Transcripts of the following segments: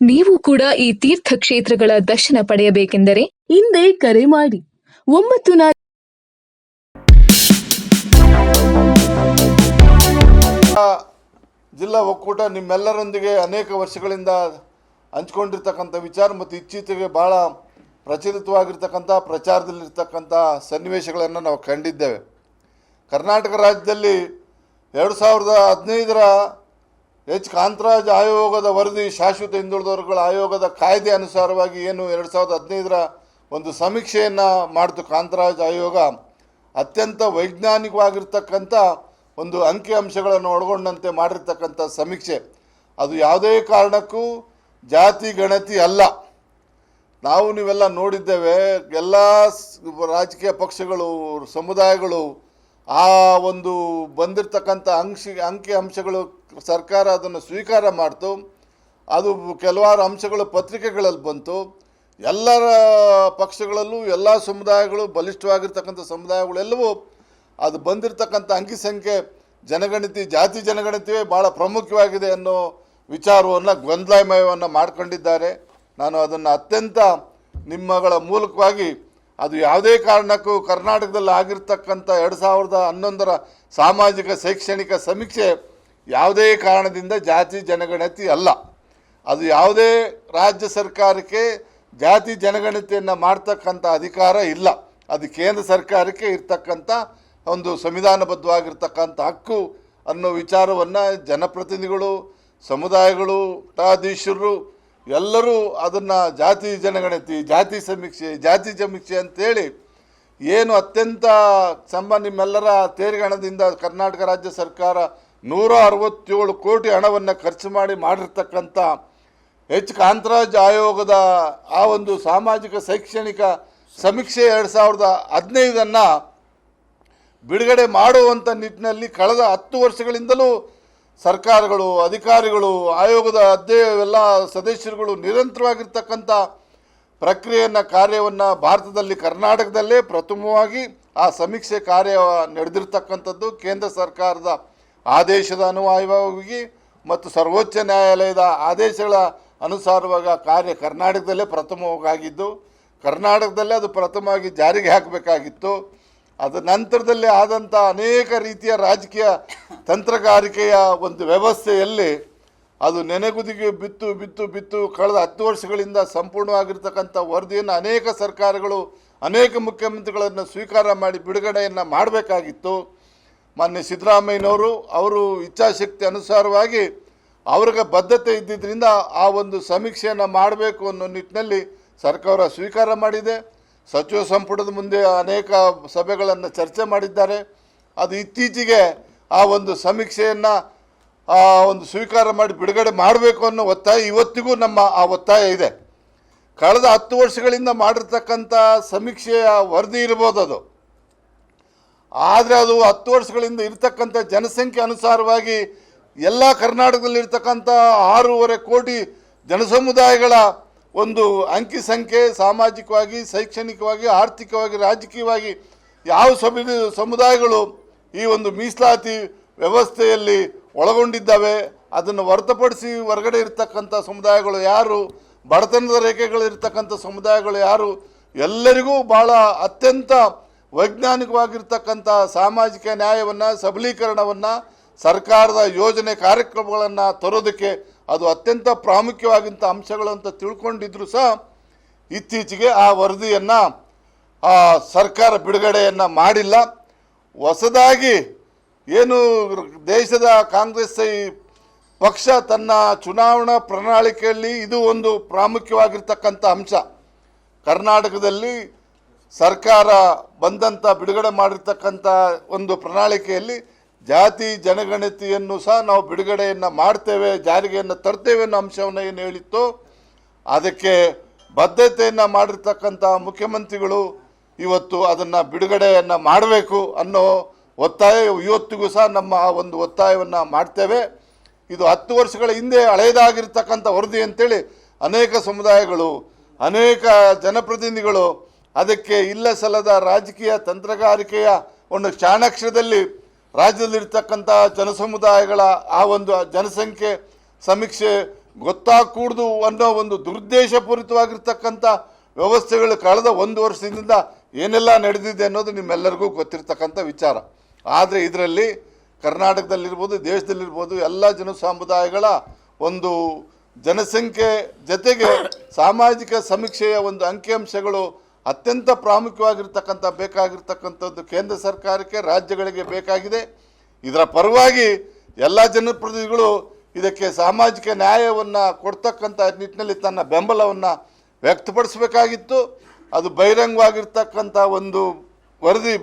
ನೀವು ಕೂಡ ಈ ತೀರ್ಥ ಕ್ಷೇತ್ರಗಳ ದರ್ಶನ ಪಡೆಯಬೇಕೆಂದರೆ ಹಿಂದೆ ಕರೆ ಮಾಡಿ. ಒಂಬತ್ತು ನಾಲ್ಕು ಜಿಲ್ಲಾ ಒಕ್ಕೂಟ ನಿಮ್ಮೆಲ್ಲರೊಂದಿಗೆ ಅನೇಕ ವರ್ಷಗಳಿಂದ ಹಂಚ್ಕೊಂಡಿರ್ತಕ್ಕಂಥ ವಿಚಾರ ಮತ್ತು ಇತ್ತೀಚೆಗೆ ಭಾಳ ಪ್ರಚಲಿತವಾಗಿರ್ತಕ್ಕಂಥ ಪ್ರಚಾರದಲ್ಲಿರ್ತಕ್ಕಂಥ ಸನ್ನಿವೇಶಗಳನ್ನು ನಾವು ಕಂಡಿದ್ದೇವೆ. ಕರ್ನಾಟಕ ರಾಜ್ಯದಲ್ಲಿ ಎರಡು ಸಾವಿರದ ಹದಿನೈದರ ಎಚ್ ಕಾಂತರಾಜ್ ಆಯೋಗದ ವರದಿ ಶಾಶ್ವತ ಹಿಂದುಳಿದವರುಗಳ ಆಯೋಗದ ಕಾಯ್ದೆ ಅನುಸಾರವಾಗಿ ಏನು ಎರಡು ಸಾವಿರದ ಹದಿನೈದರ ಒಂದು ಸಮೀಕ್ಷೆಯನ್ನು ಮಾಡಿತು ಕಾಂತರಾಜ್ ಆಯೋಗ. ಅತ್ಯಂತ ವೈಜ್ಞಾನಿಕವಾಗಿರ್ತಕ್ಕಂಥ ಒಂದು ಅಂಕಿ ಅಂಶಗಳನ್ನು ಒಳಗೊಂಡಂತೆ ಮಾಡಿರ್ತಕ್ಕಂಥ ಸಮೀಕ್ಷೆ. ಅದು ಯಾವುದೇ ಕಾರಣಕ್ಕೂ ಜಾತಿ, ಗಣತಿ ಅಲ್ಲ. ನಾವು ನೀವೆಲ್ಲ ನೋಡಿದ್ದೇವೆ, ಎಲ್ಲ ರಾಜಕೀಯ ಪಕ್ಷಗಳು, ಸಮುದಾಯಗಳು ಆ ಒಂದು ಬಂದಿರತಕ್ಕಂಥ ಅಂಶ ಅಂಕಿ ಅಂಶಗಳು ಸರ್ಕಾರ ಅದನ್ನು ಸ್ವೀಕಾರ ಮಾಡ್ತು. ಅದು ಕೆಲವಾರು ಅಂಶಗಳು ಪತ್ರಿಕೆಗಳಲ್ಲಿ ಬಂತು. ಎಲ್ಲರ ಪಕ್ಷಗಳಲ್ಲೂ ಎಲ್ಲ ಸಮುದಾಯಗಳು ಬಲಿಷ್ಠವಾಗಿರ್ತಕ್ಕಂಥ ಸಮುದಾಯಗಳೆಲ್ಲವೂ ಅದು ಬಂದಿರತಕ್ಕಂಥ ಅಂಕಿ ಸಂಖ್ಯೆ, ಜನಗಣತಿ, ಜಾತಿ ಜನಗಣತಿಯೇ ಭಾಳ ಪ್ರಮುಖವಾಗಿದೆ ಅನ್ನೋ ವಿಚಾರವನ್ನು ಗೊಂದಲಮಯವನ್ನು ಮಾಡ್ಕೊಂಡಿದ್ದಾರೆ. ನಾನು ಅದನ್ನು ಅತ್ಯಂತ ನಿಮ್ಮಗಳ ಮೂಲಕವಾಗಿ ಅದು ಯಾವುದೇ ಕಾರಣಕ್ಕೂ ಕರ್ನಾಟಕದಲ್ಲಿ ಆಗಿರ್ತಕ್ಕಂಥ ಎರಡು ಸಾವಿರದ ಹನ್ನೊಂದರ ಸಾಮಾಜಿಕ ಶೈಕ್ಷಣಿಕ ಸಮೀಕ್ಷೆ ಯಾವುದೇ ಕಾರಣದಿಂದ ಜಾತಿ ಜನಗಣತಿ ಅಲ್ಲ. ಅದು ಯಾವುದೇ ರಾಜ್ಯ ಸರ್ಕಾರಕ್ಕೆ ಜಾತಿ ಜನಗಣತಿಯನ್ನು ಮಾಡ್ತಕ್ಕಂಥ ಅಧಿಕಾರ ಇಲ್ಲ. ಅದು ಕೇಂದ್ರ ಸರ್ಕಾರಕ್ಕೆ ಇರ್ತಕ್ಕಂಥ ಒಂದು ಸಂವಿಧಾನಬದ್ಧವಾಗಿರ್ತಕ್ಕಂಥ ಹಕ್ಕು ಅನ್ನೋ ವಿಚಾರವನ್ನು ಜನಪ್ರತಿನಿಧಿಗಳು, ಸಮುದಾಯಗಳು, ಮಠಾಧೀಶರು ಎಲ್ಲರೂ ಅದನ್ನು ಜಾತಿ ಜನಗಣತಿ, ಜಾತಿ ಸಮೀಕ್ಷೆ ಜಾತಿ ಸಮೀಕ್ಷೆ ಅಂತೇಳಿ ಏನು ಅತ್ಯಂತ ಸಂಬ ನಿಮ್ಮೆಲ್ಲರ ತೇರಿಗಣದಿಂದ ಕರ್ನಾಟಕ ರಾಜ್ಯ ಸರ್ಕಾರ ನೂರ ಅರವತ್ತೇಳು ಕೋಟಿ ಹಣವನ್ನು ಖರ್ಚು ಮಾಡಿ ಮಾಡಿರ್ತಕ್ಕಂಥ ಎಚ್. ಕಾಂತರಾಜ್ ಆಯೋಗದ ಆ ಒಂದು ಸಾಮಾಜಿಕ ಶೈಕ್ಷಣಿಕ ಸಮೀಕ್ಷೆ ಎರಡು ಸಾವಿರದ ಹದಿನೈದನ್ನು ಬಿಡುಗಡೆ ಮಾಡುವಂಥ ನಿಟ್ಟಿನಲ್ಲಿ ಕಳೆದ ಹತ್ತು ವರ್ಷಗಳಿಂದಲೂ ಸರ್ಕಾರಗಳು, ಅಧಿಕಾರಿಗಳು, ಆಯೋಗದ ಅಧ್ಯಯ, ಎಲ್ಲ ಸದಸ್ಯರುಗಳು ನಿರಂತರವಾಗಿರ್ತಕ್ಕಂಥ ಪ್ರಕ್ರಿಯೆಯನ್ನು, ಕಾರ್ಯವನ್ನು ಭಾರತದಲ್ಲಿ, ಕರ್ನಾಟಕದಲ್ಲೇ ಪ್ರಥಮವಾಗಿ ಆ ಸಮೀಕ್ಷೆ ಕಾರ್ಯ ನಡೆದಿರ್ತಕ್ಕಂಥದ್ದು ಕೇಂದ್ರ ಸರ್ಕಾರದ ಆದೇಶದ ಅನುವಾಯವಾಗಿ ಮತ್ತು ಸರ್ವೋಚ್ಚ ನ್ಯಾಯಾಲಯದ ಆದೇಶಗಳ ಅನುಸಾರವಾಗಿ ಆ ಕಾರ್ಯ ಕರ್ನಾಟಕದಲ್ಲೇ ಪ್ರಥಮವಾಗಿದ್ದು, ಕರ್ನಾಟಕದಲ್ಲೇ ಅದು ಪ್ರಥಮವಾಗಿ ಜಾರಿಗೆ ಹಾಕಬೇಕಾಗಿತ್ತು. ಅದ ನಂತರದಲ್ಲಿ ಆದಂಥ ಅನೇಕ ರೀತಿಯ ರಾಜಕೀಯ ತಂತ್ರಗಾರಿಕೆಯ ಒಂದು ವ್ಯವಸ್ಥೆಯಲ್ಲಿ ಅದು ನೆನೆಗುದಿಗೆ ಬಿತ್ತು ಬಿತ್ತು ಬಿತ್ತು ಕಳೆದ ಹತ್ತು ವರ್ಷಗಳಿಂದ ಸಂಪೂರ್ಣವಾಗಿರ್ತಕ್ಕಂಥ ವರದಿಯನ್ನು ಅನೇಕ ಸರ್ಕಾರಗಳು, ಅನೇಕ ಮುಖ್ಯಮಂತ್ರಿಗಳನ್ನು ಸ್ವೀಕಾರ ಮಾಡಿ ಬಿಡುಗಡೆಯನ್ನು ಮಾಡಬೇಕಾಗಿತ್ತು. ಮಾನ್ಯ ಸಿದ್ದರಾಮಯ್ಯನವರು ಅವರು ಇಚ್ಛಾಶಕ್ತಿ ಅನುಸಾರವಾಗಿ ಅವ್ರಿಗೆ ಬದ್ಧತೆ ಇದ್ದಿದ್ದರಿಂದ ಆ ಒಂದು ಸಮೀಕ್ಷೆಯನ್ನು ಮಾಡಬೇಕು ಅನ್ನೋ ನಿಟ್ಟಿನಲ್ಲಿ ಸರ್ಕಾರ ಸ್ವೀಕಾರ ಮಾಡಿದೆ. ಸಚಿವ ಸಂಪುಟದ ಮುಂದೆ ಅನೇಕ ಸಭೆಗಳನ್ನು ಚರ್ಚೆ ಮಾಡಿದ್ದಾರೆ. ಅದು ಇತ್ತೀಚೆಗೆ ಆ ಒಂದು ಸಮೀಕ್ಷೆಯನ್ನು, ಆ ಒಂದು ಸ್ವೀಕಾರ ಮಾಡಿ ಬಿಡುಗಡೆ ಮಾಡಬೇಕು ಅನ್ನೋ ಒತ್ತಾಯ ಇವತ್ತಿಗೂ ನಮ್ಮ ಆ ಒತ್ತಾಯ ಇದೆ. ಕಳೆದ ಹತ್ತು ವರ್ಷಗಳಿಂದ ಮಾಡಿರ್ತಕ್ಕಂಥ ಸಮೀಕ್ಷೆಯ ವರದಿ ಇರ್ಬೋದು ಅದು. ಆದರೆ ಅದು ಹತ್ತು ವರ್ಷಗಳಿಂದ ಇರತಕ್ಕಂಥ ಜನಸಂಖ್ಯೆ ಅನುಸಾರವಾಗಿ ಎಲ್ಲ ಕರ್ನಾಟಕದಲ್ಲಿ ಇರ್ತಕ್ಕಂಥ ಆರೂವರೆ ಕೋಟಿ ಜನಸಮುದಾಯಗಳ ಒಂದು ಅಂಕಿ ಸಂಖ್ಯೆ ಸಾಮಾಜಿಕವಾಗಿ, ಶೈಕ್ಷಣಿಕವಾಗಿ, ಆರ್ಥಿಕವಾಗಿ, ರಾಜಕೀಯವಾಗಿ ಯಾವ ಸಮಿ ಸಮುದಾಯಗಳು ಈ ಒಂದು ಮೀಸಲಾತಿ ವ್ಯವಸ್ಥೆಯಲ್ಲಿ ಒಳಗೊಂಡಿದ್ದಾವೆ, ಅದನ್ನು ಹೊರತುಪಡಿಸಿ ಹೊರಗಡೆ ಇರತಕ್ಕಂಥ ಸಮುದಾಯಗಳು ಯಾರು, ಬಡತನದ ರೇಖೆಗಳಿರ್ತಕ್ಕಂಥ ಸಮುದಾಯಗಳು ಯಾರು, ಎಲ್ಲರಿಗೂ ಭಾಳ ಅತ್ಯಂತ ವೈಜ್ಞಾನಿಕವಾಗಿರ್ತಕ್ಕಂಥ ಸಾಮಾಜಿಕ ನ್ಯಾಯವನ್ನು, ಸಬಲೀಕರಣವನ್ನು, ಸರ್ಕಾರದ ಯೋಜನೆ ಕಾರ್ಯಕ್ರಮಗಳನ್ನು ತರೋದಕ್ಕೆ ಅದು ಅತ್ಯಂತ ಪ್ರಾಮುಖ್ಯವಾಗಿಂಥ ಅಂಶಗಳು ಅಂತ ತಿಳ್ಕೊಂಡಿದ್ರು ಸಹ ಇತ್ತೀಚೆಗೆ ಆ ವರದಿಯನ್ನು ಸರ್ಕಾರ ಬಿಡುಗಡೆಯನ್ನು ಮಾಡಿಲ್ಲ. ಹೊಸದಾಗಿ ಏನು ದೇಶದ ಕಾಂಗ್ರೆಸ್ ಈ ಪಕ್ಷ ತನ್ನ ಚುನಾವಣಾ ಪ್ರಣಾಳಿಕೆಯಲ್ಲಿ ಇದು ಒಂದು ಪ್ರಾಮುಖ್ಯವಾಗಿರ್ತಕ್ಕಂಥ ಅಂಶ. ಕರ್ನಾಟಕದಲ್ಲಿ ಸರ್ಕಾರ ಬಂದಂಥ ಬಿಡುಗಡೆ ಮಾಡಿರ್ತಕ್ಕಂಥ ಒಂದು ಪ್ರಣಾಳಿಕೆಯಲ್ಲಿ ಜಾತಿ ಜನಗಣತಿಯನ್ನು ಸಹ ನಾವು ಬಿಡುಗಡೆಯನ್ನು ಮಾಡ್ತೇವೆ, ಜಾರಿಗೆಯನ್ನು ತರ್ತೇವೆ ಅನ್ನೋ ಅಂಶವನ್ನು ಏನು ಹೇಳಿತ್ತು? ಅದಕ್ಕೆ ಬದ್ಧತೆಯನ್ನು ಮಾಡಿರ್ತಕ್ಕಂಥ ಮುಖ್ಯಮಂತ್ರಿಗಳು ಇವತ್ತು ಅದನ್ನು ಬಿಡುಗಡೆಯನ್ನು ಮಾಡಬೇಕು ಅನ್ನೋ ಒತ್ತಾಯ ಇವತ್ತಿಗೂ ಸಹ ನಮ್ಮ ಒಂದು ಒತ್ತಾಯವನ್ನು ಮಾಡ್ತೇವೆ. ಇದು ಹತ್ತು ವರ್ಷಗಳ ಹಿಂದೆ ಹಳೆಯದಾಗಿರ್ತಕ್ಕಂಥ ವರದಿ ಅಂತೇಳಿ ಅನೇಕ ಸಮುದಾಯಗಳು, ಅನೇಕ ಜನಪ್ರತಿನಿಧಿಗಳು ಅದಕ್ಕೆ ಇಲ್ಲ ಸಲ್ಲದ ರಾಜಕೀಯ ತಂತ್ರಗಾರಿಕೆಯ ಒಂದು ಚಾಣಾಕ್ಷರದಲ್ಲಿ ರಾಜ್ಯದಲ್ಲಿರ್ತಕ್ಕಂಥ ಜನಸಮುದಾಯಗಳ ಆ ಒಂದು ಜನಸಂಖ್ಯೆ ಸಮೀಕ್ಷೆ ಗೊತ್ತಾಗಕೂಡ್ದು ಅನ್ನೋ ಒಂದು ದುರುದ್ದೇಶಪೂರಿತವಾಗಿರ್ತಕ್ಕಂಥ ವ್ಯವಸ್ಥೆಗಳು ಕಳೆದ ಒಂದು ವರ್ಷದಿಂದ ಏನೆಲ್ಲ ನಡೆದಿದೆ ಅನ್ನೋದು ನಿಮ್ಮೆಲ್ಲರಿಗೂ ಗೊತ್ತಿರ್ತಕ್ಕಂಥ ವಿಚಾರ. ಆದರೆ ಇದರಲ್ಲಿ ಕರ್ನಾಟಕದಲ್ಲಿರ್ಬೋದು, ದೇಶದಲ್ಲಿರ್ಬೋದು ಎಲ್ಲ ಜನಸಮುದಾಯಗಳ ಒಂದು ಜನಸಂಖ್ಯೆ ಜೊತೆಗೆ ಸಾಮಾಜಿಕ ಸಮೀಕ್ಷೆಯ ಒಂದು ಅಂಕಿಅಂಶಗಳು ಅತ್ಯಂತ ಪ್ರಾಮುಖ್ಯವಾಗಿರ್ತಕ್ಕಂಥ, ಬೇಕಾಗಿರ್ತಕ್ಕಂಥದ್ದು ಕೇಂದ್ರ ಸರ್ಕಾರಕ್ಕೆ, ರಾಜ್ಯಗಳಿಗೆ ಬೇಕಾಗಿದೆ. ಇದರ ಪರವಾಗಿ ಎಲ್ಲ ಜನಪ್ರತಿನಿಧಿಗಳು ಇದಕ್ಕೆ ಸಾಮಾಜಿಕ ನ್ಯಾಯವನ್ನು ಕೊಡ್ತಕ್ಕಂಥ ನಿಟ್ಟಿನಲ್ಲಿ ತನ್ನ ಬೆಂಬಲವನ್ನು ವ್ಯಕ್ತಪಡಿಸಬೇಕಾಗಿತ್ತು. ಅದು ಬಹಿರಂಗವಾಗಿರ್ತಕ್ಕಂಥ ಒಂದು ವರದಿ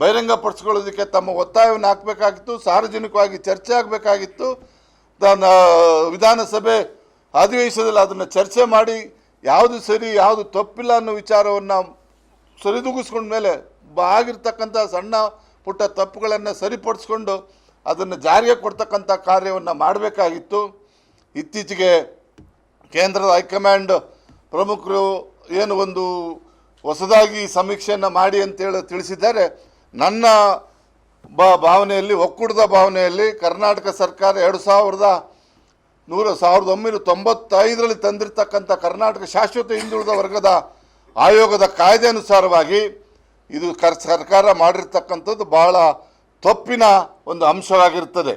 ಬಹಿರಂಗಪಡಿಸ್ಕೊಳ್ಳೋದಕ್ಕೆ ತಮ್ಮ ಒತ್ತಾಯವನ್ನು ಹಾಕಬೇಕಾಗಿತ್ತು. ಸಾರ್ವಜನಿಕವಾಗಿ ಚರ್ಚೆ ಆಗಬೇಕಾಗಿತ್ತು. ತನ್ನ ವಿಧಾನಸಭೆ ಅಧಿವೇಶನದಲ್ಲಿ ಅದನ್ನು ಚರ್ಚೆ ಮಾಡಿ ಯಾವುದು ಸರಿ, ಯಾವುದು ತಪ್ಪಿಲ್ಲ ಅನ್ನೋ ವಿಚಾರವನ್ನು ಸರಿದೂಗಿಸ್ಕೊಂಡ ಮೇಲೆ ಆಗಿರ್ತಕ್ಕಂಥ ಸಣ್ಣ ಪುಟ್ಟ ತಪ್ಪುಗಳನ್ನು ಸರಿಪಡಿಸ್ಕೊಂಡು ಅದನ್ನು ಜಾರಿಗೆ ಕೊಡ್ತಕ್ಕಂಥ ಕಾರ್ಯವನ್ನು ಮಾಡಬೇಕಾಗಿತ್ತು. ಇತ್ತೀಚೆಗೆ ಕೇಂದ್ರದ ಹೈಕಮಾಂಡ್ ಪ್ರಮುಖರು ಏನು ಒಂದು ಹೊಸದಾಗಿ ಸಮೀಕ್ಷೆಯನ್ನು ಮಾಡಿ ಅಂತೇಳಿ ತಿಳಿಸಿದ್ದಾರೆ. ನನ್ನ ಬ ಭಾವನೆಯಲ್ಲಿ, ಒಕ್ಕೂಟದ ಭಾವನೆಯಲ್ಲಿ ಕರ್ನಾಟಕ ಸರ್ಕಾರ ಎರಡು ಸಾವಿರದ ನೂರ ಸಾವಿರದ ಒಂಬೈನೂರ ತೊಂಬತ್ತೈದರಲ್ಲಿ ತಂದಿರತಕ್ಕಂಥ ಕರ್ನಾಟಕ ಶಾಶ್ವತ ಹಿಂದುಳಿದ ವರ್ಗದ ಆಯೋಗದ ಕಾಯ್ದೆ ಅನುಸಾರವಾಗಿ ಇದು ಕರ್, ಸರ್ಕಾರ ಮಾಡಿರ್ತಕ್ಕಂಥದ್ದು ಬಹಳ ತಪ್ಪಿನ ಒಂದು ಅಂಶವಾಗಿರ್ತದೆ.